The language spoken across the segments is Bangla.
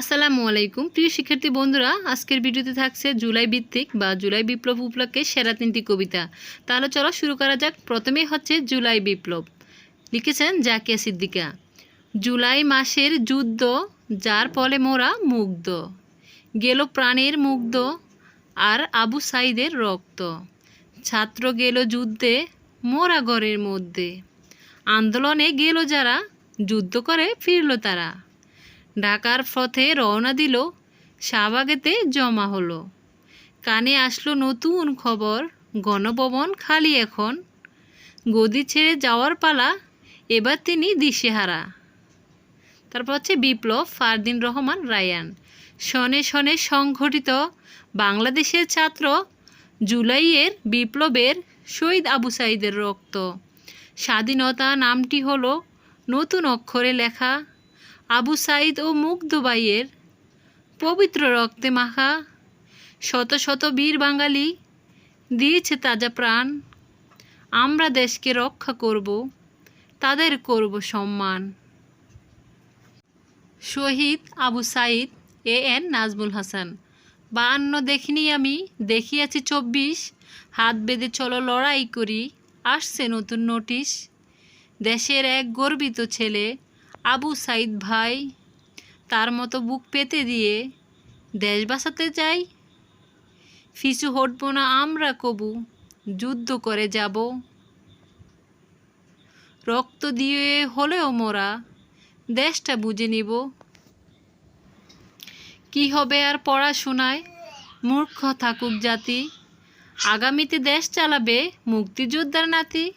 আসসালামু আলাইকুম। প্রিয় শিক্ষার্থী বন্ধুরা, আজকের ভিডিওতে থাকছে জুলাই ভিত্তিক বা জুলাই বিপ্লব উপলক্ষে সেরা তিনটি কবিতা। তাহলে চলো শুরু করা যাক। প্রথমেই হচ্ছে জুলাই বিপ্লব। লিখেছেন জাকিয়া সিদ্দিকা। জুলাই মাসের যুদ্ধ, যার ফলে মোরা মুগ্ধ। গেল প্রাণের মুগ্ধ আর আবু সাইদের রক্ত। ছাত্র গেল যুদ্ধে, মোরা ঘরের মধ্যে। আন্দোলনে গেল যারা, যুদ্ধ করে ফিরল তারা। ঢাকার পথে রওনা দিল, শাহবাগেতে জমা হলো। কানে আসলো নতুন খবর, গণভবন খালি এখন। গদি ছেড়ে যাওয়ার পালা, এবার তিনি দিশেহারা। তারপর হচ্ছে বিপ্লব, ফারদিন রহমান, রায়ান। শনে শনে সংঘটিত বাংলাদেশের ছাত্র জুলাইয়ের বিপ্লবের শহীদ আবু সাইদের রক্ত। স্বাধীনতা নামটি হলো নতুন অক্ষরে লেখা আবু সাইদ ও মুগ্ধবাইয়ের পবিত্র রক্তে মাখা শত শত বীর বাঙালি দিয়েছে তাজা প্রাণ। আমরা দেশকে রক্ষা করব, তাদের করব সম্মান। শহীদ আবু সাইদ এ এন নাজমুল হাসান। বাহান্ন দেখিনি আমি, দেখিয়াছি চব্বিশ। হাত বেঁধে চলো লড়াই করি, আসছে নতুন নোটিশ। দেশের এক গর্বিত ছেলে আবু সাইদ ভাই তার মতো বুক পেতে দিয়ে দেশ বাঁচাতে যাই? ফিসু হটব না আমরা কবু, যুদ্ধ করে যাব। রক্ত দিয়ে হলেও মোরা দেশটা বুঝে নিব। কি হবে আর পড়াশোনায়? মূর্খ থাকুক জাতি। আগামীতে দেশ চালাবে মুক্তিযোদ্ধার নাতি।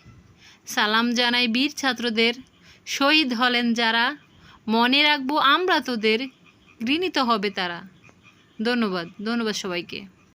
সালাম জানাই বীর ছাত্রদের। শহীদ হলেন যারা। মনে রাখব আমরা তোদের ঘৃণিত হবে তারা। ধন্যবাদ ধন্যবাদ সবাইকে।